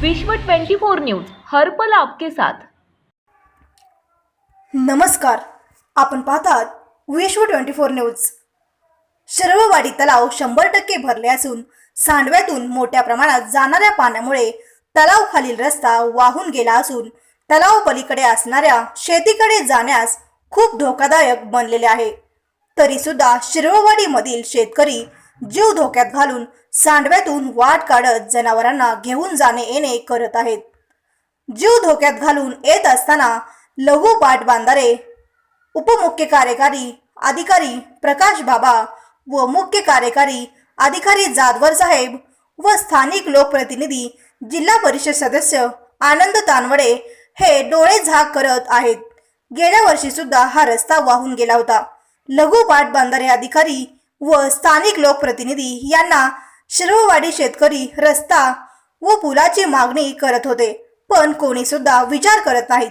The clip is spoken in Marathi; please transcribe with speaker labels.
Speaker 1: विश्व 24 न्यूज हर पल आपके साथ.
Speaker 2: नमस्कार. आपण पाहतात विश्व ट्वेंटी फोर न्यूज. शिरववाडी तलाव शंभर टक्के भरले असून सांडव्यातून मोठ्या प्रमाणात जाणाऱ्या पाण्यामुळे तलाव खालील रस्ता वाहून गेला असून तलाव पलीकडे असणाऱ्या शेतीकडे जाण्यास खूप धोकादायक बनलेले आहे. तरी सुद्धा शिरववाडीमधील शेतकरी जीव धोक्यात घालून सांडव्यातून वाट काढत जनावरांना घेऊन जाणे येणे करत आहेत. जीव धोक्यात घालून येत असताना लघु पाटबांधारे उपमुख्य कार्यकारी अधिकारी प्रकाश बाबा व मुख्य कार्यकारी अधिकारी जाधवर साहेब व स्थानिक लोकप्रतिनिधी जिल्हा परिषद सदस्य आनंद तानवडे हे डोळे झाक करत आहेत. गेल्या वर्षी सुद्धा हा रस्ता वाहून गेला होता. लघु पाट बांधारे अधिकारी व स्थानिक लोकप्रतिनिधी यांना शिरववाडी शेतकरी रस्ता व पुलाची मागणी करत होते पण कोणी सुद्धा विचार करत नाहीत.